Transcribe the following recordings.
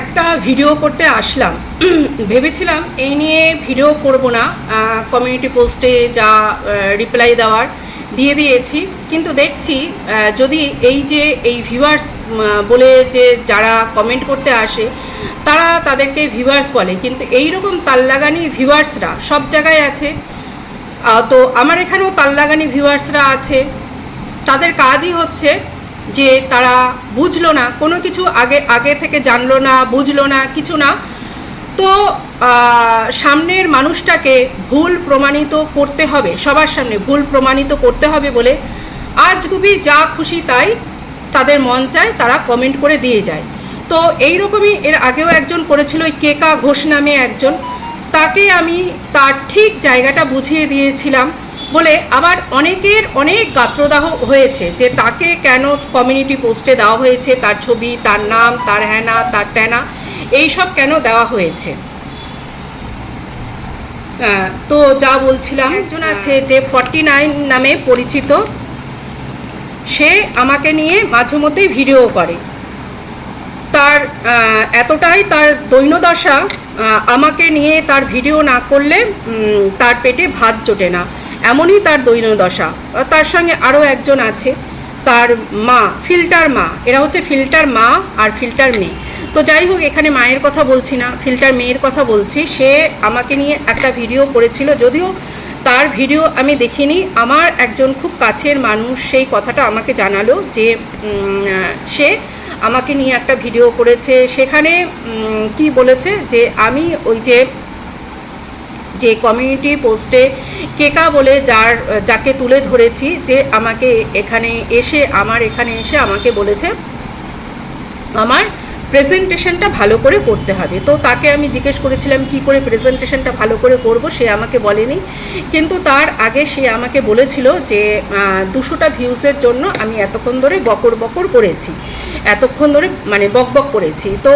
একটা ভিডিও করতে আসলাম। ভেবেছিলাম এই নিয়ে ভিডিও করব না কমিউনিটি পোস্টে যা রিপ্লাই দেওয়ার দিয়ে দিয়েছি। কিন্তু দেখছি যদি এই যে, এই ভিউয়ার্স বলে যে যারা কমেন্ট করতে আসে, তারা তাদেরকে ভিউয়ার্স বলে। কিন্তু এই রকম তাল্লাগানি ভিউয়ার্সরা সব জায়গায় আছে। তো আমার এখানেও তাল্লাগানি ভিউয়ার্সরা আছে। তাদের কাজই হচ্ছে যে তারা বুঝলো না, কোনো কিছু আগে আগে থেকে জানলো না, বুঝলো না, কিছু না। তো সামনের মানুষটাকে ভুল প্রমাণিত করতে হবে, সবার সামনে ভুল প্রমাণিত করতে হবে বলে আজ গুবি যা খুশি তাই তাদের মন চায়, তারা কমেন্ট করে দিয়ে যায়। তো এই রকমই এর আগেও একজন করেছিল, ওই কেকা ঘোষ নামে একজন। তাকে আমি তার ঠিক জায়গাটা বুঝিয়ে দিয়েছিলাম। বলে আবার অনেকের অনেক গাত্রদাহ হয়েছে যে তাকে কেন কমিউনিটি পোস্টে দেওয়া হয়েছে তার ছবি তার নাম তার হ্যানা তার ট্যানা এইসব কেন দেওয়া হয়েছে? তো যা বলছিলাম একজন আছে। যে ফর্টি নাইন নামে পরিচিত সে আমাকে নিয়ে মাঝে মধ্যেই ভিডিও করে। তার এতটাই তার দৈন্যদশা আহ, আমাকে নিয়ে তার ভিডিও না করলে তার পেটে ভাত জোটে না। এমনই তার দৈন্যদশা আহ, তার সঙ্গে আরও একজন আছে তার মা ফিল্টার মা। এরা হচ্ছে ফিল্টার মা আর ফিল্টার মেয়ে। তো যাই হোক এখানে মায়ের কথা বলছি না ফিল্টার মেয়ের কথা বলছি। সে আমাকে নিয়ে একটা ভিডিও করেছিল যদিও তার ভিডিও আমি দেখিনি। আমার একজন খুব কাছের মানুষ সেই কথাটা আমাকে জানালো যে সে আমাকে নিয়ে একটা ভিডিও করেছে। সেখানে কি বলেছে যে আমি ওই যে যে কমিউনিটি পোস্টে কেকা বলে যার, যাকে তুলে ধরেছি যে আমাকে এখানে এসে, আমার এখানে এসে আমাকে বলেছে, আমার প্রেজেন্টেশনটা ভালো করে করতে হবে। তো তাকে আমি জিজ্ঞেস করেছিলাম, কি করে প্রেজেন্টেশনটা ভালো করে করব? সে আমাকে বলেনি। কিন্তু তার আগে সে আমাকে বলেছিল যে দুশোটা ভিউজের জন্য আমি এতক্ষণ ধরে বকর বকর করেছি। এতক্ষণ ধরে মানে বক বক করেছি। তো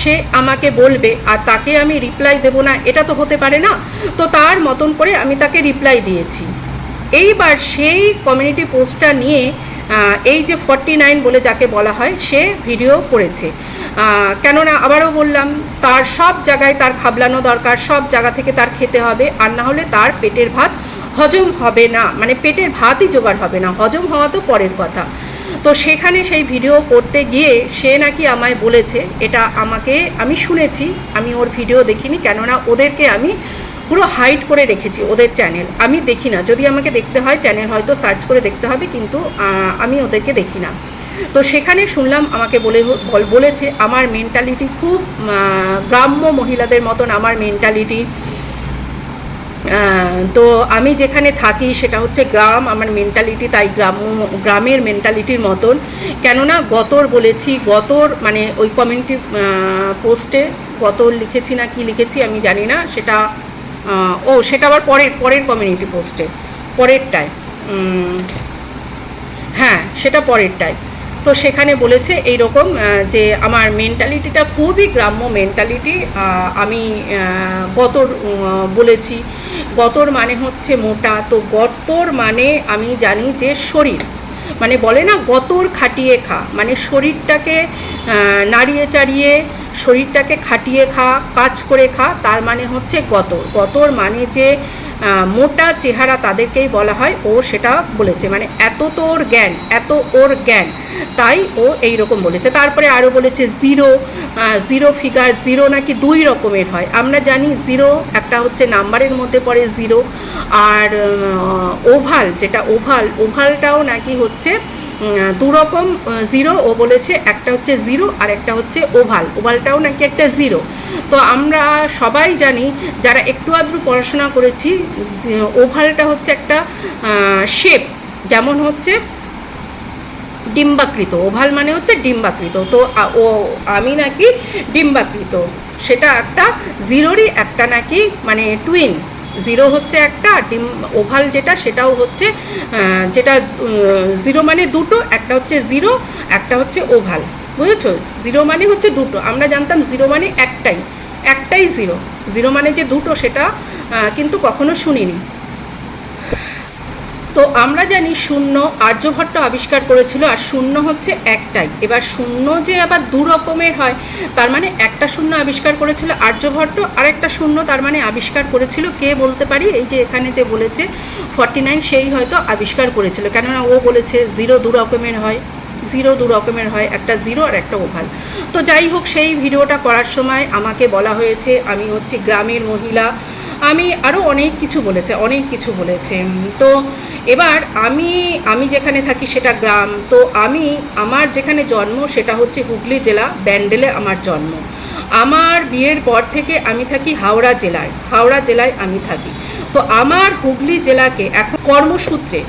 সে আমাকে বলবে, আর তাকে আমি রিপ্লাই দেব না, এটা তো হতে পারে না? তো তার মতন করে আমি তাকে রিপ্লাই দিয়েছি। এইবার সেই কমিউনিটি পোস্টটা নিয়ে এই যে ফর্টি নাইন বলে যাকে বলা হয়, সে ভিডিও করেছে। কেননা আবারও বললাম, তার সব জায়গায় তার খাবলানো দরকার, সব জায়গা থেকে তার খেতে হবে, আর না হলে তার পেটের ভাত হজম হবে না। মানে পেটের ভাতই জোগাড় হবে না, হজম হওয়া তো পরের কথা। তো সেখানে সেই ভিডিও করতে গিয়ে সে নাকি আমায় বলেছে, এটা আমাকে আমি শুনেছি, আমি ওর ভিডিও দেখিনি, কেননা ওদেরকে আমি পুরো হাইড করে রেখেছি, ওদের চ্যানেল আমি দেখি না, যদি আমাকে দেখতে হয় চ্যানেল হয়তো সার্চ করে দেখতে হবে, কিন্তু আমি ওদেরকে দেখি না। তো সেখানে শুনলাম আমাকে বলে বল- বলেছে, আমার মেন্টালিটি খুব গ্রাম্য মহিলাদের মতন আমার মেন্টালিটি তো আমি যেখানে থাকি সেটা হচ্ছে গ্রাম, আমার মেন্টালিটি তাই গ্রাম গ্রামের মেন্টালিটির মতন। কেননা গতর বলেছি, গতর মানে ওই কমিউনিটি পোস্টে গতর লিখেছি না কি লিখেছি আমি জানি না, সেটা ও, সেটা আবার পরের পরের কমিউনিটি পোস্টে পরেরটায় হ্যাঁ সেটা পরেরটায়। তো সেখানে বলেছে এই রকম যে আমার মেন্টালিটিটা খুবই গ্রাম্য মেন্টালিটি আমি গতর বলেছি। গতর মানে হচ্ছে মোটা। তো গতর মানে আমি জানি যে শরীর। মানে বলে না, গতর খাটিয়ে খা। মানে শরীরটাকে নাড়িয়ে চাড়িয়ে, শরীরটাকে খাটিয়ে খা, কাজ করে খা, তার মানে হচ্ছে গতর। গতর মানে যে মোটা চেহারা তাদেরকেই বলা হয়, ও সেটা বলেছে। মানে এত তো ওর জ্ঞান, এত ওর জ্ঞান, তাই ও এই রকম বলেছে। তারপরে আরও বলেছে জিরো জিরো ফিগার জিরো নাকি দুই রকমের হয়। আমরা জানি জিরো একটা হচ্ছে নাম্বারের মধ্যে পড়ে জিরো আর ওভাল যেটা ওভাল ওভালটাও নাকি হচ্ছে উম, দু রকম জিরো ও বলেছে একটা হচ্ছে জিরো আর একটা হচ্ছে ওভাল ওভালটাও নাকি একটা জিরো তো আমরা সবাই জানি যারা একটু আধটু পড়াশোনা করেছি ওভালটা হচ্ছে একটা শেপ যেমন হচ্ছে ডিম্বাকৃত। ওভাল মানে হচ্ছে ডিম্বাকৃত। তো ও আমি নাকি ডিম্বাকৃত। সেটা একটা জিরোরই একটা নাকি মানে টুইন জিরো হচ্ছে একটা, ডিম ওভাল যেটা, সেটাও হচ্ছে যেটা জিরো মানে দুটো, একটা হচ্ছে জিরো একটা হচ্ছে ওভাল। বুঝেছ? জিরো মানে হচ্ছে দুটো। আমরা জানতাম জিরো মানে একটাই একটাই জিরো জিরো মানে যে দুটো, সেটা কিন্তু কখনো শুনিনি। তো আমরা জানি শূন্য আর্যভট্ট আবিষ্কার করেছিল আর শূন্য হচ্ছে একটাই। এবার শূন্য যে আবার দু রকমের হয়, তার মানে একটা শূন্য আবিষ্কার করেছিল আর্যভট্ট আর একটা শূন্য তার মানে আবিষ্কার করেছিল কে বলতে পারি? এই যে এখানে যে বলেছে ফর্টি নাইন সেই হয়তো আবিষ্কার করেছিল। কেননা ও বলেছে জিরো দু রকমের হয় জিরো দু রকমের হয়, একটা জিরো আর একটা ওভাল তো যাই হোক, সেই ভিডিওটা করার সময় আমাকে বলা হয়েছে, আমি হচ্ছে গ্রামের মহিলা আমি আরও অনেক কিছু বলেছে, অনেক কিছু বলেছে। তো এবার আমি আমি যেখানে থাকি সেটা গ্রাম। তো আমি, আমার যেখানে জন্ম সেটা হচ্ছে হুগলি জেলা, ব্যান্ডেলে আমার জন্ম। আমার বিয়ের পর থেকে আমি থাকি হাওড়া জেলায় হাওড়া জেলায় আমি থাকি। তো আমার হুগলি জেলাকে এখন কর্মসূত্রে,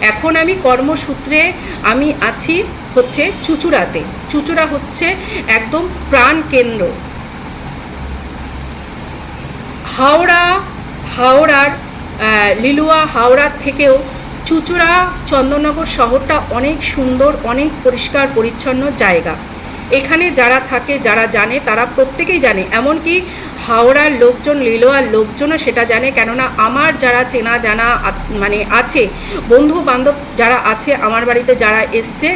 এখন আমি কর্মসূত্রে আমি আছি হচ্ছে চুচুড়াতে। চুচুড়া হচ্ছে একদম প্রাণ কেন্দ্র হাওড়া হাওড়ার লিলুয়া হাওড়ার থেকেও চুচুড়া চন্দননগর শহরটা অনেক সুন্দর অনেক পরিষ্কার পরিচ্ছন্ন জায়গা। এখানে যারা থাকে, যারা জানে, তারা প্রত্যেকেই জানে। এমনকি হাওড়ার লোকজন, লিলোয়ার লোকজনও সেটা জানে। কেননা আমার যারা চেনা, জানা মানে আছে বন্ধু বান্ধব যারা আছে, আমার বাড়িতে যারা এসছে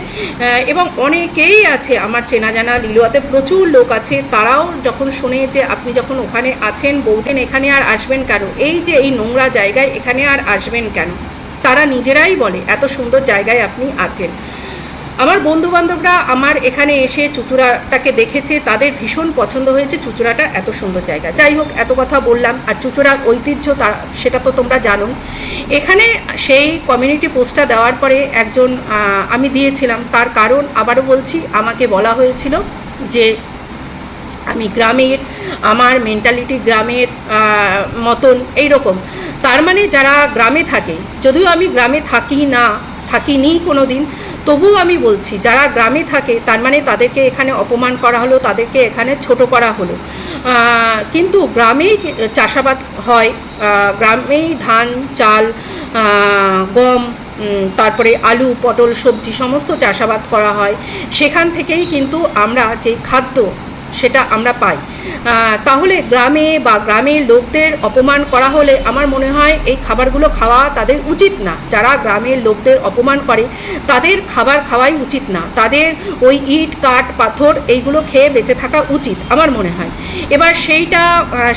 এবং অনেকেই আছে আমার চেনা, জানা, লিলুয়াতে প্রচুর লোক আছে, তারাও যখন শোনে যে আপনি যখন ওখানে আছেন বৌদেন এখানে আর আসবেন কেন? এই যে এই নোংরা জায়গায় এখানে আর আসবেন কেন? তারা নিজেরাই বলে, এত সুন্দর জায়গায় আপনি আছেন। আমার বন্ধু বান্ধবরা আমার এখানে এসে চুচুড়াটাকে দেখেছে, তাদের ভীষণ পছন্দ হয়েছে চুচুড়াটা, এত সুন্দর জায়গা। যাই হোক, এত কথা বললাম, আর চুচুড়ার ঐতিহ্য তার সেটা তো তোমরা জানো এখানে সেই কমিউনিটি পোস্টটা দেওয়ার পরে একজন আমি দিয়েছিলাম। তার কারণ আবারও বলছি, আমাকে বলা হয়েছিল যে আমি গ্রামের, আমার মেন্টালিটি গ্রামের মতন এই রকম তার মানে যারা গ্রামে থাকে, যদিও আমি গ্রামে থাকি না, থাকিনি কোনো দিন তবুও আমি বলছি, যারা গ্রামে থাকে, তার মানে তাদেরকে এখানে অপমান করা হলো, তাদেরকে এখানে ছোট করা হলো। কিন্তু গ্রামেই চাষাবাদ হয় গ্রামেই ধান, চাল গম তারপরে আলু, পটল, সবজি, সমস্ত চাষাবাদ করা হয়। সেখান থেকেই কিন্তু আমরা যে খাদ্য সেটা আমরা পাই। তাহলে গ্রামে বা গ্রামের লোকদের অপমান করা হলে আমার মনে হয় এই খাবারগুলো খাওয়া তাদের উচিত না। যারা গ্রামের লোকদের অপমান করে, তাদের খাবার খাওয়াই উচিত না। তাদের ওই ইট, কাঠ, পাথর এইগুলো খেয়ে বেঁচে থাকা উচিত আমার মনে হয়। এবার সেইটা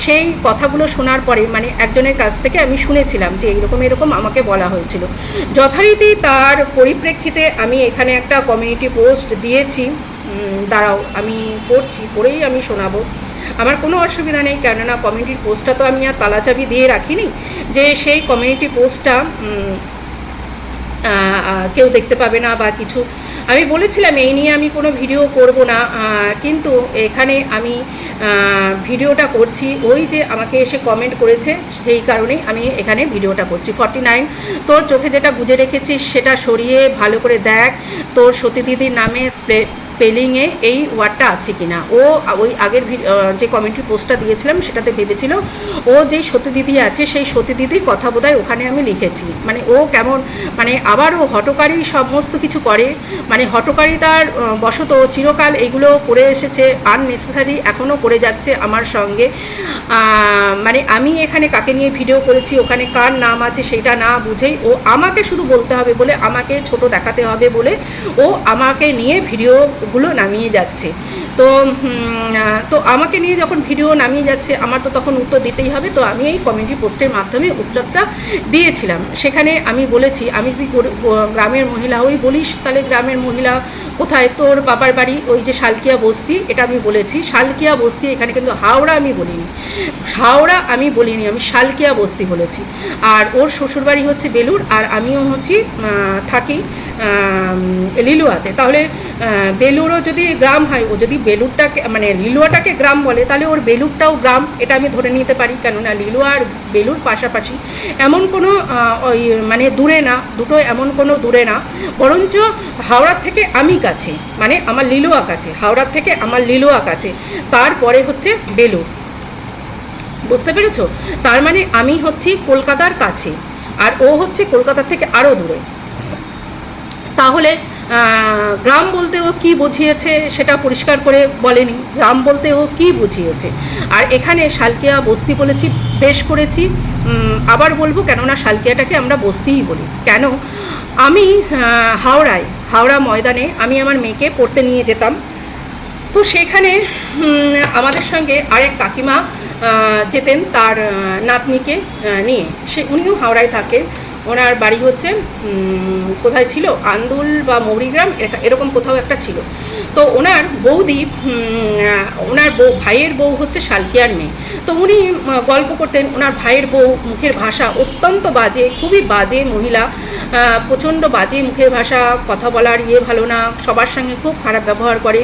সেই কথাগুলো শোনার পরে মানে একজনের কাছ থেকে আমি শুনেছিলাম যে এইরকম এরকম আমাকে বলা হয়েছিল। যথারীতি তার পরিপ্রেক্ষিতে আমি এখানে একটা কমিউনিটি পোস্ট দিয়েছি। দাঁড়াও, আমি পড়ছি, পড়েই আমি শোনাবো। আমার কোনো অসুবিধা নেই, কেননা কমিউনিটির পোস্টটা তো আমি আর তালাচাবি দিয়ে রাখিনি। যে সেই কমিউনিটি পোস্টটা কেউ দেখতে পাবে না বা কিছু। আমি বলেছিলাম, এই নিয়ে আমি কোনো ভিডিও করব না কিন্তু এখানে আমি ভিডিওটা করছি। ওই যে আমাকে এসে কমেন্ট করেছে, সেই কারণেই আমি এখানে ভিডিওটা করছি। ফর্টি নাইন তোর চোখে যেটা বুঝে রেখেছিস, সেটা সরিয়ে ভালো করে দেখ। তোর সতী দিদির নামে স্পে স্পেলিংয়ে এই ওয়ার্ডটা আছে কি না ও ওই আগের যে কমেন্ট্রি পোস্টটা দিয়েছিলাম, সেটাতে ভেবেছিল ও যেই সতী দিদি আছে, সেই সতী দিদির কথা বোধহয় ওখানে আমি লিখেছি। মানে ও কেমন মানে আবার ও হটকারী সমস্ত কিছু করে। মানে হটকারিতার বশত চিরকাল এগুলো করে এসেছে আননেসেসারি এখনও করে যাচ্ছে আমার সঙ্গে। মানে আমি এখানে কাকে নিয়ে ভিডিও করেছি, ওখানে কার নাম আছে সেটা না বুঝেই ও আমাকে শুধু বলতে হবে বলে আমাকে ছোট দেখাতে হবে বলে ও আমাকে নিয়ে ভিডিওগুলো নামিয়ে যাচ্ছে। তো তো আমাকে নিয়ে যখন ভিডিও নামিয়ে যাচ্ছে, আমার তো তখন উত্তর দিতেই হবে। তো আমি এই কমিউনিটি পোস্টের মাধ্যমে উত্তরটা দিয়েছিলাম। সেখানে আমি বলেছি, আমি কি গ্রামের মহিলা ওই বলিস, তাহলে গ্রামের মহিলা কোথায় তোর বাবার বাড়ি? ওই যে শালকিয়া বস্তি, এটা আমি বলেছি। শালকিয়া বস্তি, এখানে কিন্তু হাওড়া আমি বলিনি। হাওড়া আমি বলিনি, আমি শালকিয়া বস্তি বলেছি। আর ওর শ্বশুরবাড়ি হচ্ছে বেলুর আর আমিও হচ্ছি থাকি লিলুয়াতে। তাহলে বেলুরও যদি গ্রাম হয়, ও যদি বেলুরটাকে মানে লিলুয়াটাকে গ্রাম বলে, তাহলে ওর বেলুরটাও গ্রাম, এটা আমি ধরে নিতে পারি। কেননা লিলুয়া আর বেলুর পাশাপাশি এমন কোনো ওই মানে দূরে না, দুটো এমন কোনো দূরে না। বরঞ্চ হাওড়ার থেকে আমি কাছে মানে আমার লিলুয়া কাছে, হাওড়ার থেকে আমার লিলুয়া কাছে। তারপরে হচ্ছে বেলুর। বুঝতে পেরেছ? তার মানে আমি হচ্ছি কলকাতার কাছে, আর ও হচ্ছে কলকাতার থেকে আরও দূরে। তাহলে গ্রাম বলতে ও কী বুঝিয়েছে সেটা পরিষ্কার করে বলেনি। গ্রাম বলতে ও কী বুঝিয়েছে? আর এখানে শালকিয়া বস্তি বলেছি, বেশ করেছি। আবার বলব, কেননা শালকিয়াটাকে আমরা বস্তিই বলি। কেন? আমি হাওড়ায়, হাওড়া ময়দানে আমি আমার মেয়েকে পড়তে নিয়ে যেতাম। তো সেখানে আমাদের সঙ্গে আরেক কাকিমা যেতেন তার নাতনিকে নিয়ে। সে, উনিও হাওড়ায় থাকেন। ওনার বাড়ি হচ্ছে কোথায় ছিল? আন্দুল বা মৌরিগ্রাম এরকম কোথাও একটা ছিল। তো ওনার বৌদি ওনার বউ, ভাইয়ের বউ হচ্ছে শালকিয়ার মেয়ে। তো উনি গল্প করতেন, ওনার ভাইয়ের বউ মুখের ভাষা অত্যন্ত বাজে, খুবই বাজে মহিলা। প্রচণ্ড বাজে মুখের ভাষা, কথা বলার ইয়ে ভালো না, সবার সঙ্গে খুব খারাপ ব্যবহার করে।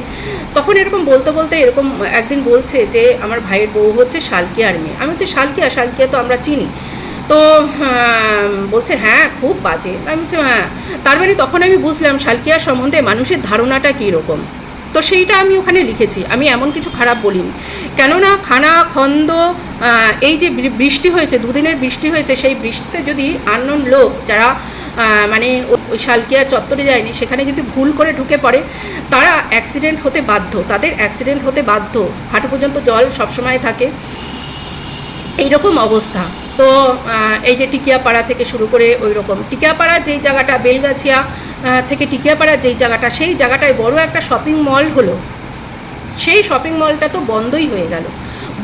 তখন এরকম বলতে বলতে এরকম একদিন বলছে যে, আমার ভাইয়ের বউ হচ্ছে শালকিয়ার মেয়ে। আমি হচ্ছে শালকিয়া? শালকিয়া তো আমরা চিনি। তো বলছে হ্যাঁ খুব বাজে। আমি বলছি হ্যাঁ। তার মানে তখন আমি বুঝলাম শালকিয়া সম্বন্ধে মানুষের ধারণাটা কীরকম। তো সেইটা আমি ওখানে লিখেছি। আমি এমন কিছু খারাপ বলিনি। কেননা খানা, খন্দ এই যে বৃষ্টি হয়েছে, দুদিনের বৃষ্টি হয়েছে, সেই বৃষ্টিতে যদি আননোন লোক যারা মানে ওই শালকিয়া চত্বরে যায়নি, সেখানে যদি ভুল করে ঢুকে পড়ে, তারা অ্যাক্সিডেন্ট হতে বাধ্য। তাদের অ্যাক্সিডেন্ট হতে বাধ্য। হাঁটু পর্যন্ত জল সবসময় থাকে। এইরকম অবস্থা। তো এই যে টিকিয়াপাড়া থেকে শুরু করে ওই রকম টিকিয়াপাড়া যেই জায়গাটা, বেলগাছিয়া থেকে টিকিয়াপাড়া যেই জায়গাটা, সেই জায়গাটায় বড় একটা শপিং মল হলো। সেই শপিং মলটা তো বন্ধই হয়ে গেল।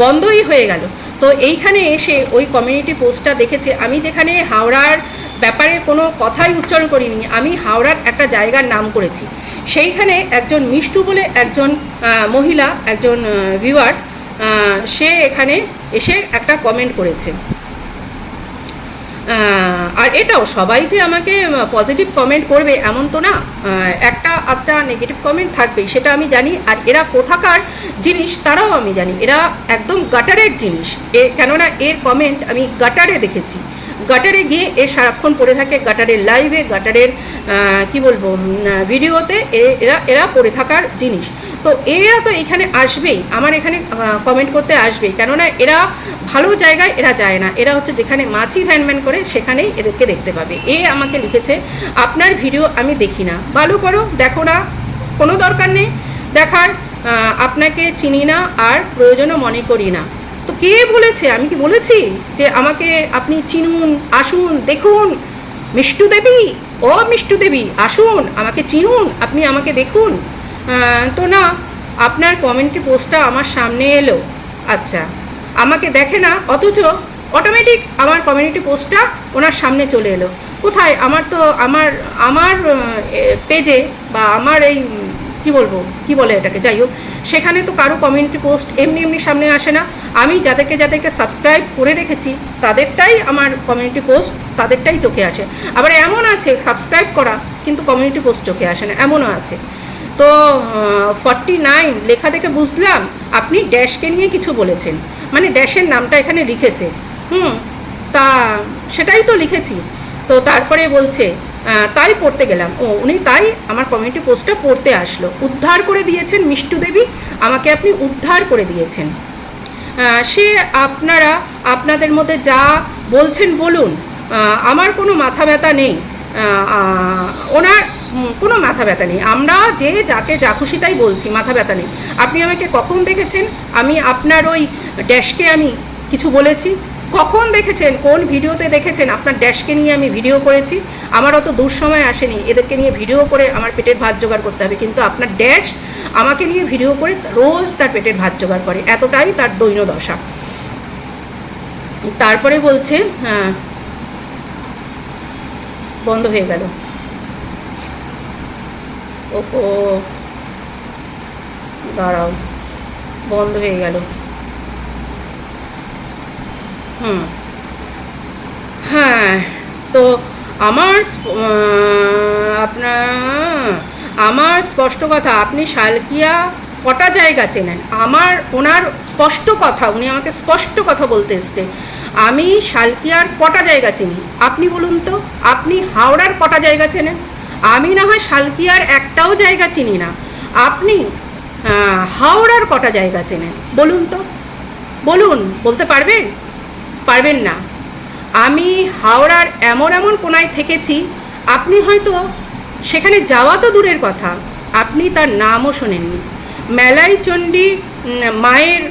বন্ধই হয়ে গেল। তো এইখানে এসে ওই কমিউনিটি পোস্টটা দেখেছে। আমি যেখানে হাওড়ার ব্যাপারে কোনো কথাই উচ্চারণ করিনি, আমি হাওড়ার একটা জায়গার নাম করেছি। সেইখানে একজন মিষ্টু বলে একজন মহিলা, একজন ভিউয়ার সে এখানে এসে একটা কমেন্ট করেছে। আর এটাও সবাই যে আমাকে পজিটিভ কমেন্ট করবে এমন তো না। একটা আধটা নেগেটিভ কমেন্ট থাকবেই, সেটা আমি জানি। আর এরা কোথাকার জিনিস তারাও আমি জানি। এরা একদম গাটারের জিনিস। এ, কেননা এর কমেন্ট আমি গাটারে দেখেছি। গাটারে গিয়ে এ সারাক্ষণ পড়ে থাকে গাটারের লাইভে গাটারের কি বলব ভিডিওতে এরা এরা পড়ে থাকার জিনিস। তো এরা তো এখানে আসবেই, আমার এখানে কমেন্ট করতে আসবেই। কেননা এরা ভালো জায়গায় এরা যায় না। এরা হচ্ছে যেখানে মাছি ভ্যান ভ্যান করে সেখানেই এদেরকে দেখতে পাবে। এ আমাকে লিখেছে, আপনার ভিডিও আমি দেখি না। ভালো করো, দেখো না, কোনো দরকার নেই। দেখার আপনাকে চিনি না আর প্রয়োজনও মনে করি না। তো কে বলেছে? আমি কি বলেছি যে আমাকে আপনি চিনুন, আসুন, দেখুন? মিষ্টু দেবী ও মিষ্টু দেবী, আসুন, আমাকে চিনুন, আপনি আমাকে দেখুন। তো না, আপনার কমেন্ট্রি পোস্টটা আমার সামনে এলো। আচ্ছা আমাকে দেখে না, অথচ অটোমেটিক আমার কমিউনিটি পোস্টটা ওনার সামনে চলে এলো। কোথায়? আমার তো, আমার আমার পেজে বা আমার এই, কি বলব, কি বলে এটাকে, যাই হোক, সেখানে তো কারও কমিউনিটি পোস্ট এমনি এমনি সামনে আসে না। আমি যাদেরকে যাদেরকে সাবস্ক্রাইব করে রেখেছি, তাদেরটাই আমার কমিউনিটি পোস্ট তাদেরটাই চোখে আসে। আবার এমন আছে সাবস্ক্রাইব করা, কিন্তু কমিউনিটি পোস্ট চোখে আসে না, এমনও আছে। তো ফর্টি নাইন লেখা দেখে বুঝলাম আপনি ড্যাশকে নিয়ে কিছু বলেছেন। মানে ড্যাশের নামটা এখানে লিখেছে। হুম, তা সেটাই তো লিখেছি। তো তারপরে বলছে তাই পড়তে গেলাম। ও, উনি তাই আমার কমিউনিটি পোস্টটা পড়তে আসলো। উদ্ধার করে দিয়েছেন মিষ্টু দেবী, আমাকে আপনি উদ্ধার করে দিয়েছেন। সে আপনারা, আপনাদের মধ্যে যা বলছেন বলুন আমার কোনো মাথা ব্যথা নেই। ওনার কোনো মাথা ব্যথা নেই। আমরা যে যাকে যা খুশি তাই বলছি, মাথা ব্যথা নেই। আপনি আমাকে কখন দেখেছেন? আমি আপনার ওই ড্যাশকে আমি কিছু বলেছি। কখন দেখেছেন? কোন ভিডিওতে দেখেছেন? আপনার ড্যাশকে নিয়ে আমি ভিডিও করেছি। আমার অত দূর সময় আসেনি। এদেরকে নিয়ে ভিডিও করে আমার পেটের ভাত জোগাড় করতে হবে। কিন্তু আপনার ড্যাশ আমাকে নিয়ে ভিডিও করে রোজ তার পেটের ভাত জোগাড় করে। এতটাই তার দৈন্য দশা। তারপরে বলছে হ্যাঁ বন্ধ হয়ে গেল। ওহো। দাঁড়াও, বন্ধ হয়ে গেল। হুম। হ্যাঁ তো আমার আপনার, আমার স্পষ্ট কথা, আপনি শালকিয়া কটা জায়গা চেনেন? আমার, ওনার স্পষ্ট কথা, উনি আমাকে স্পষ্ট কথা বলতে এসছে। আমি শালকিয়ার কটা জায়গা চিনি? আপনি বলুন তো, আপনি হাওড়ার কটা জায়গা চেনেন? আমি না হয় শালকিয়ার একটাও জায়গা চিনি না। আপনি হাওড়ার কটা জায়গা চেনেন? বলুন তো। বলুন, বলতে পারবেন? পারবেন না। আমি হাওড়ার এমন এমন কোনায় থেকেছি, আপনি হয়তো সেখানে যাওয়া তো দূরের কথা, আপনি তার নামও শোনেননি। মেলাই চণ্ডী মায়ের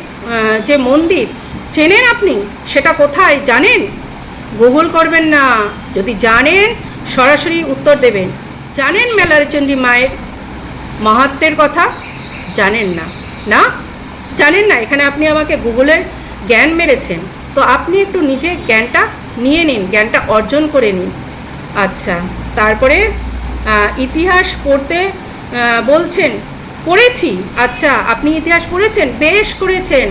যে মন্দির, চেনেন আপনি? সেটা কোথায়? জানেন? গুগল করবেন না। যদি জানেন, সরাসরি উত্তর দেবেন। জানেন মেলার চণ্ডী মায়ের মাহাত্মের কথা? জানেন না। না? জানেন না, এখানে আপনি আমাকে গুগলের জ্ঞান মেরেছেন। তো আপনি একটু নিজে জ্ঞানটা নিয়ে নিন, জ্ঞানটা অর্জন করে নিন। আচ্ছা তারপরে ইতিহাস পড়তে বলছেন, পড়েছি। আচ্ছা আপনি ইতিহাস পড়েছেন? বেশ করেছেন।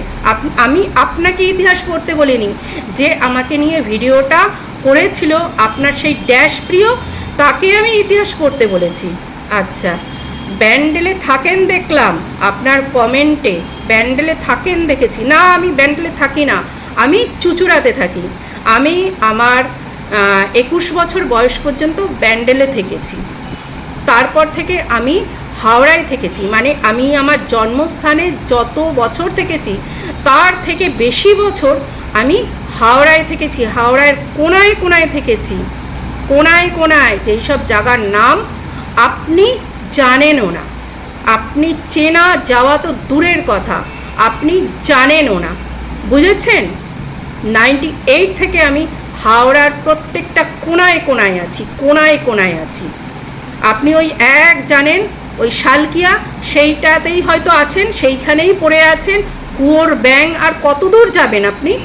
আমি আপনাকে ইতিহাস পড়তে বলিনি। যে আমাকে নিয়ে ভিডিওটা করেছিল আপনার সেই ড্যাশ প্রিয় তাকে আমি ইতিহাস পড়তে বলেছি। আচ্ছা ব্যান্ডেলে থাকেন দেখলাম, আপনার কমেন্টে ব্যান্ডেলে থাকেন দেখেছি। না, আমি ব্যান্ডেলে থাকি না, আমি চুচুড়াতে থাকি। আমি আমার একুশ বছর বয়স পর্যন্ত ব্যান্ডেলে থেকেছি। তারপর থেকে আমি হাওড়ায় থেকেছি মানে আমি আমার জন্মস্থানে যত বছর থেকেছি, তার থেকে বেশি বছর আমি হাওড়ায় থেকেছি হাওড়ায় কোনায় কোনায় থেকেছি। কোনায় কোনায় যেই সব জায়গার নাম আপনি জানেনও না। আপনি চেনা যাওয়া তো দূরের কথা, আপনি জানেনও না। বুঝেছেন? নাইনটি এইট থেকে আমি হাওড়ার প্রত্যেকটা কোনায় কোনায় আছি, কোনায় কোনায় আছি। আপনি ওই এক জানেন, ওই শালকিয়া, সেইটাতেই হয়তো আছেন, সেইখানেই পড়ে আছেন, কুয়োর ব্যাং আর কত দূর যাবেন আপনি?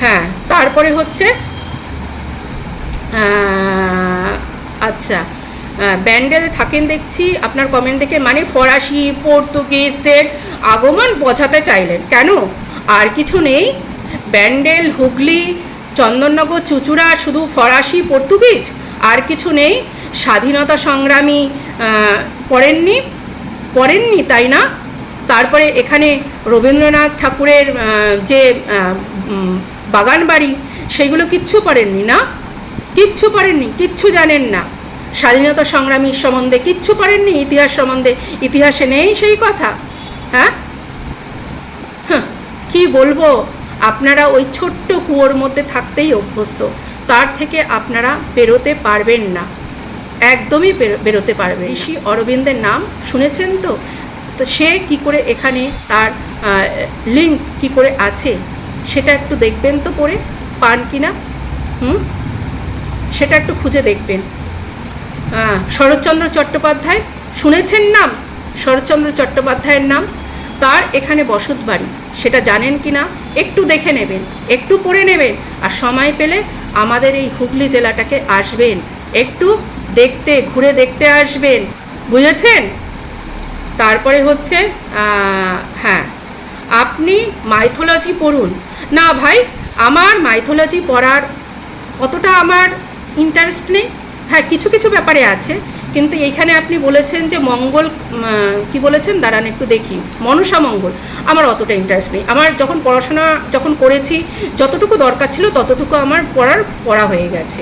হ্যাঁ তারপরে হচ্ছে আচ্ছা। ব্যান্ডেলে থাকেন দেখছি, আপনার কমেন্ট দেখে মানে ফরাসি, পর্তুগিজদের আগমন বোঝাতে চাইলেন। কেন? আর কিছু নেই। ব্যান্ডেল, হুগলি, চন্দননগর, চুচুড়া শুধু ফরাসি, পর্তুগিজ? আর কিছু নেই। স্বাধীনতা সংগ্রামী পড়েননি? পড়েননি, তাই না? তারপরে এখানে রবীন্দ্রনাথ ঠাকুরের যে বাগান বাড়ি সেগুলো কিচ্ছু পড়েননি না? কিচ্ছু পড়েননি, কিচ্ছু জানেন না। স্বাধীনতা সংগ্রামীর সম্বন্ধে কিচ্ছু পড়েননি, ইতিহাস সম্বন্ধে ইতিহাসে নেই সেই কথা। হ্যাঁ? কি বলব? আপনারা ওই ছোট্ট কুয়োর মধ্যে থাকতেই অভ্যস্ত। তার থেকে আপনারা বেরোতে পারবেন না। একদমই বেরোতে পারবে ঋষি অরবিন্দের নাম শুনেছেন তো? তো সে কি করে এখানে তার লিঙ্ক কি করে আছে? সেটা একটু দেখবেন তো পড়ে। পান কিনা? হুম? সেটা একটু খুঁজে দেখবেন। শরৎচন্দ্র চট্টোপাধ্যায়, শুনেছেন নাম? শরৎচন্দ্র চট্টোপাধ্যায়ের নাম? তার এখানে বসত বাড়ি। সেটা জানেন কি না? একটু দেখে নেবেন, একটু পড়ে নেবেন, আর সময় পেলে আমাদের এই হুগলি জেলাটাকে আসবেন। একটু দেখতে, ঘুরে দেখতে আসবেন। বুঝেছেন? তারপরে হচ্ছে হ্যাঁ আপনি মাইথোলজি পড়ুন। না ভাই, আমার মাইথোলজি পড়ার অতটা আমার ইন্টারেস্ট নেই। হ্যাঁ কিছু কিছু ব্যাপারে আছে, কিন্তু এইখানে আপনি বলেছেন যে মঙ্গল কি বলেছেন? দাঁড়ান একটু দেখি। মনসা মঙ্গল। আমার অতটা ইন্টারেস্ট নেই। আমার যখন পড়াশোনা যখন করেছি, যতটুকু দরকার ছিল ততটুকু আমার পড়ার, পড়া হয়ে গেছে।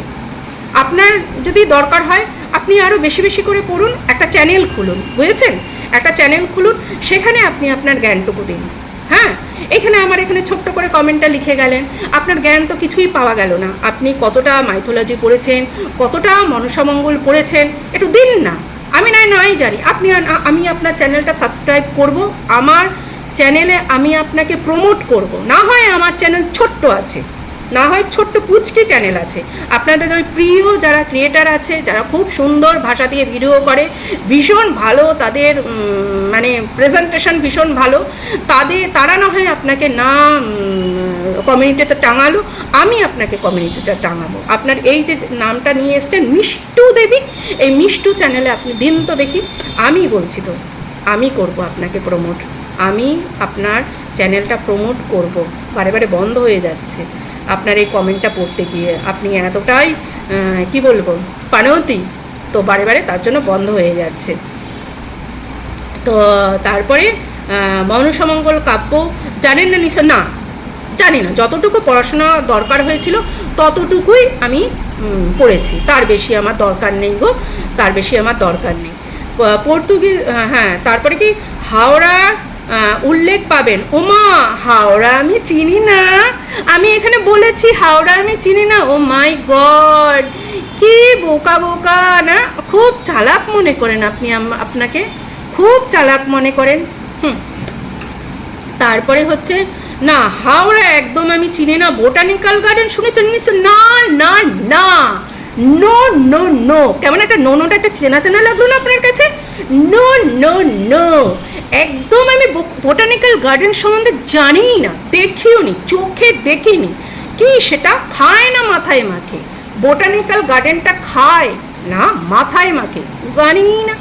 আপনার যদি দরকার হয়, আপনি আরও বেশি বেশি করে পড়ুন। একটা চ্যানেল খুলুন, বুঝেছেন? একটা চ্যানেল খুলুন, সেখানে আপনি আপনার জ্ঞানটুকু দিন। হ্যাঁ এখানে আমার এখানে ছোট্ট করে কমেন্টটা লিখে গেলেন। আপনার জ্ঞান তো কিছুই পাওয়া গেল না। আপনি কতটা মাইথোলজি পড়েছেন, কতটা মনসামঙ্গল পড়েছেন, একটু দিন না। আমি নয় নয় জানি। আপনি আমি আপনার চ্যানেলটা সাবস্ক্রাইব করব। আমার চ্যানেলে আমি আপনাকে প্রমোট করব। না হয় আমার চ্যানেল ছোট্ট আছে। না হয় ছোট্ট পুচকি চ্যানেল আছে। আপনাদের ওই প্রিয় যারা ক্রিয়েটার আছে, যারা খুব সুন্দর ভাষা দিয়ে ভিডিও করে, ভীষণ ভালো তাদের মানে প্রেজেন্টেশন ভীষণ ভালো। তাদের তারা না হয় আপনাকে না কমিউনিটিতে টাঙালো, আমি আপনাকে কমিউনিটিতে টাঙাবো। আপনার এই যে নামটা নিয়ে এসছেন মিষ্টু দেবী, এই মিষ্টু চ্যানেলে আপনি দিন তো দেখি, আমি বলছি তো, আমি করব আপনাকে প্রমোট আমি আপনার চ্যানেলটা প্রমোট করব। বারে বারে বন্ধ হয়ে যাচ্ছে। আপনার এই কমেন্টটা পড়তে গিয়ে আপনি এতটাই কি বলব পানতি তো বারে বারে তার জন্য বন্ধ হয়ে যাচ্ছে। তো তারপরে মনসমঙ্গল কাব্য জানেন না নিশ্চয়? না জানি না। যতটুকু পড়াশোনা দরকার হয়েছিল ততটুকুই আমি পড়েছি। তার বেশি আমার দরকার নেই গো তার বেশি আমার দরকার নেই। পর্তুগিজ হ্যাঁ তারপরে কি? হাওড়ার আহ, উল্লেখ পাবেন। ওমা হাওড়া আমি চিনি না। আমি এখানে বলেছি হাওড়া আমি চিনি না। ও মাই গড, কি বোকা বোকা, না? খুব চালাক মনে করেন আপনি আপনাকে? খুব চালাক মনে করেন। হুম। তারপরে হচ্ছে, না, হাওড়া একদম আমি চিনি না। বোটানিক্যাল গার্ডেন শুনেছেন নিশ্চয়? না না না। No no no. কেমন একটা নো, নোটা একটা চেনা চেনা লাগল না আপনার কাছে? No no no. একদম আমি বোটানিক্যাল গার্ডেন সম্বন্ধে জানিই না, দেখিও নি, চোখে দেখিনি কি সেটা? খায় না মাথায় মাখে। বোটানিক্যাল গার্ডেনটা খায় না মাথায় মাখে। জানি না,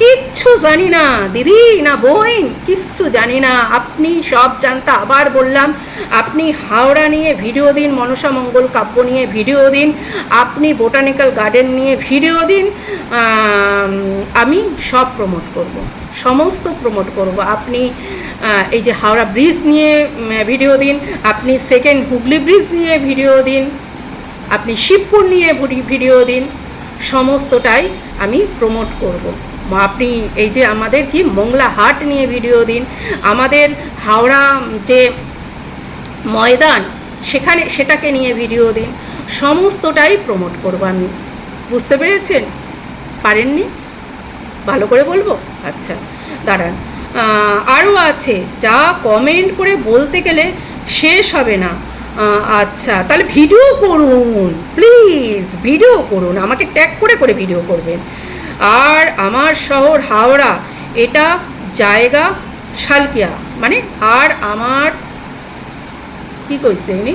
কিচ্ছু জানি না, দিদি না বোন কিচ্ছু জানি না। আপনি সব জানতা, আবার বললাম, আপনি হাওড়া নিয়ে ভিডিও দিন, মনসা মঙ্গল কাব্য নিয়ে ভিডিও দিন, আপনি বোটানিক্যাল গার্ডেন নিয়ে ভিডিও দিন, আমি সব প্রমোট করব। সমস্ত প্রমোট করব। আপনি এই যে হাওড়া ব্রিজ নিয়ে ভিডিও দিন, আপনি সেকেন্ড হুগলি ব্রিজ নিয়ে ভিডিও দিন, আপনি শিবপুর নিয়ে ভিডিও দিন, সমস্তটাই আমি প্রমোট করব। আপনি এই যে আমাদের কি, মোংলা হাট নিয়ে ভিডিও দিন, আমাদের হাওড়া যে ময়দান, সেখানে, সেটাকে নিয়ে ভিডিও দিন, সমস্তটাই প্রমোট করব আমি। বুঝতে পেরেছেন? পারেননি? ভালো করে বলব? আচ্ছা দাঁড়ান। আরও আছে, যা কমেন্ট করে বলতে গেলে শেষ হবে না। আচ্ছা তাহলে ভিডিও করুন প্লিজ ভিডিও করুন, আমাকে ট্যাগ করে করে ভিডিও করবেন। আর আমার শহর হাওড়া, এটা জায়গা শালকিয়া মানে আর আমার, কি কইছে ইনি?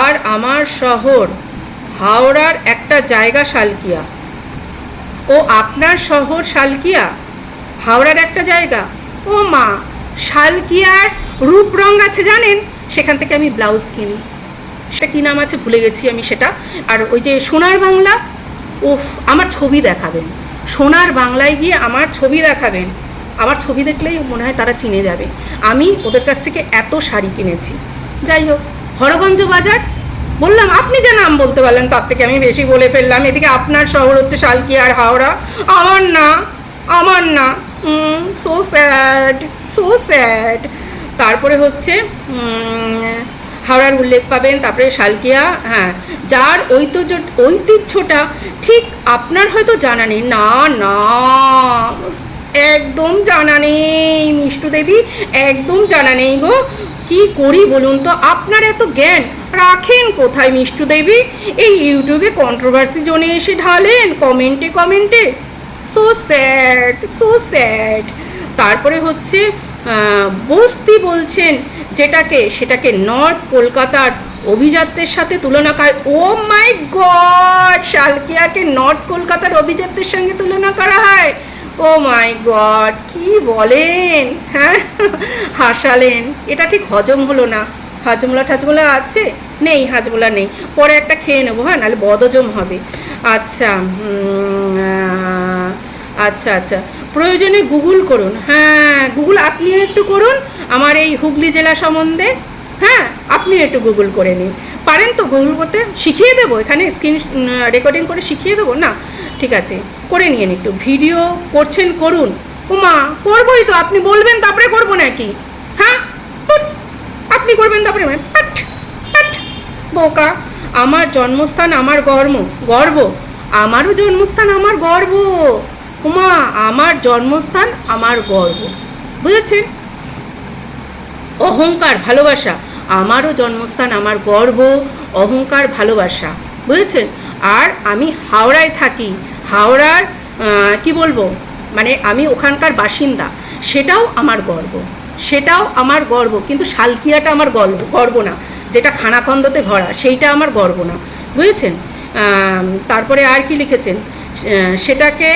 আর আমার শহর হাওড়ার একটা জায়গা শালকিয়া। ও আপনার শহর শালকিয়া? হাওড়ার একটা জায়গা। ও মা, শালকিয়ার রূপ রং আছে জানেন? সেখান থেকে আমি ব্লাউজ কিনি। সেটা কী নাম আছে ভুলে গেছি আমি সেটা। আর ওই যে সোনার বাংলা? উফ, আমার ছবি দেখাবেন। সোনার বাংলায় গিয়ে আমার ছবি দেখাবেন। আমার ছবি দেখলেই মনে হয় তারা চিনে যাবে। আমি ওদের কাছ থেকে এত শাড়ি কিনেছি। যাই হোক, হরগঞ্জ বাজার বললাম, আপনি যে নাম বলতে পারলেন, তার থেকে আমি বেশি বলে ফেললাম। এদিকে আপনার শহর হচ্ছে শালকি আর হাওড়া। আমার না আমার না। সো স্যাড সো স্যাড তারপরে হচ্ছে হাওড়ার উল্লেখ পাবেন, তারপরে শালকিয়া হ্যাঁ। যার ঐতিহ্য, ঐতিহ্যটা ঠিক আপনার হয়তো জানা নেই। না না, একদম জানা নেই, মিষ্টু দেবী, একদম জানা নেই গো। কি করি বলুন তো? আপনার এত জ্ঞান। রাখেন কোথায় মিষ্টু দেবী? এই ইউটিউবে কন্ট্রোভার্সি জোনে এসে ঢালেন কমেন্টে কমেন্টে সো স্যাড সো স্যাড তারপরে হচ্ছে বস্তি বলছেন যেটাকে, সেটাকে নর্থ কলকাতার অভিজাত্যের সাথে তুলনা করা ও মাই গড শালকিয়াকে নর্থ কলকাতার অভিজাত্যের সঙ্গে তুলনা করা হয়। ও মাই গড কি বলেন? হ্যাঁ হাসালেন। এটা ঠিক হজম হলো না। হাজমোলা ঠাজমোলা আছে? নেই হাজমোলা নেই। পরে একটা খেয়ে নেব হ্যাঁ নাহলে বদজম হবে। আচ্ছা আচ্ছা আচ্ছা। প্রয়োজনে গুগল করুন। হ্যাঁ গুগল আপনিও একটু করুন। আমার এই হুগলি জেলা সম্বন্ধে। হ্যাঁ আপনিও একটু গুগল করে নিন। পারেন তো গুগল করতে? শিখিয়ে দেবো। এখানে স্ক্রিন রেকর্ডিং করে শিখিয়ে দেবো। না, ঠিক আছে। করে নিন একটু। ভিডিও করছেন করুন। উমা করবোই তো আপনি বলবেন তারপরে করব নাকি? হ্যাঁ? আপনি করবেন তারপরে পাট, বোকা। আমার জন্মস্থান আমার গর্ব গর্ব। আমারও জন্মস্থান আমার গর্ব। উমা আমার জন্মস্থান আমার গর্ব। বুঝেছেন? অহংকার ভালোবাসা। আমারও জন্মস্থান আমার গর্ব অহংকার ভালোবাসা। বুঝেছেন? আর আমি হাওড়ায় থাকি। হাওড়ার কি বলব? মানে আমি ওখানকার বাসিন্দা, সেটাও আমার গর্ব। সেটাও আমার গর্ব, কিন্তু শালকিয়াটা আমার গর্ব গর্ব না। যেটা খানাখন্দতে ভরা, সেইটা আমার গর্ব না। বুঝেছেন? তারপরে আর কি লিখেছেন? সেটাকে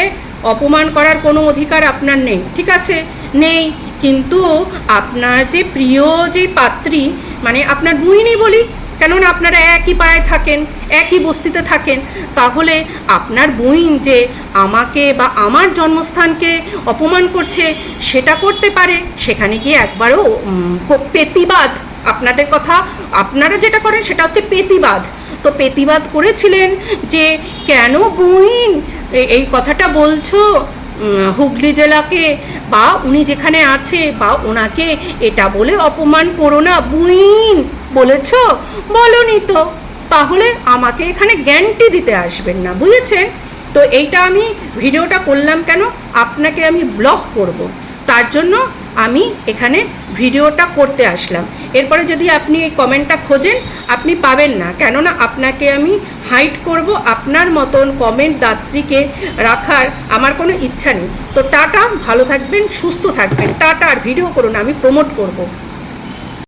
অপমান করার কোনো অধিকার আপনার নেই। ঠিক আছে? নেই। কিন্তু আপনার যে প্রিয় যে পাত্রী মানে আপনার বুইনি বলি। কেননা আপনারা একই পাড়ায় থাকেন একই বস্তিতে থাকেন তাহলে আপনার বইন যে আমাকে বা আমার জন্মস্থানকে অপমান করছে সেটা করতে পারে। সেখানে গিয়ে একবারও উম, প- পেতিবাদ আপনাদের কথা আপনারা যেটা করেন সেটা হচ্ছে পেতিবাদ। তো পেতিবাদ করেছিলেন যে কেন বইন এই কথাটা বলছো? হুগলি জেলাকে বা উনি যেখানে আছে বা ওনাকে এটা বলে অপমান করো না বুইন বলেছ? বলনি তো। তাহলে আমাকে এখানে জ্ঞানটি দিতে আসবেন না, বুঝেছেন? তো এইটা আমি ভিডিওটা করলাম কেন? আপনাকে আমি ব্লক করব। তার জন্য আমি এখানে ভিডিওটা করতে আসলাম। এরপরে যদি আপনি এই কমেন্টটা খোঁজেন, আপনি পাবেন না। কেননা আপনাকে আমি হাইট করব আপনার মতন কমেন্ট দাত্রীকে রাখার আমার কোনো ইচ্ছা নেই। তো টাটা, ভালো থাকবেন, সুস্থ থাকবেন। টাটা, আর ভিডিও করুন, আমি প্রমোট করব।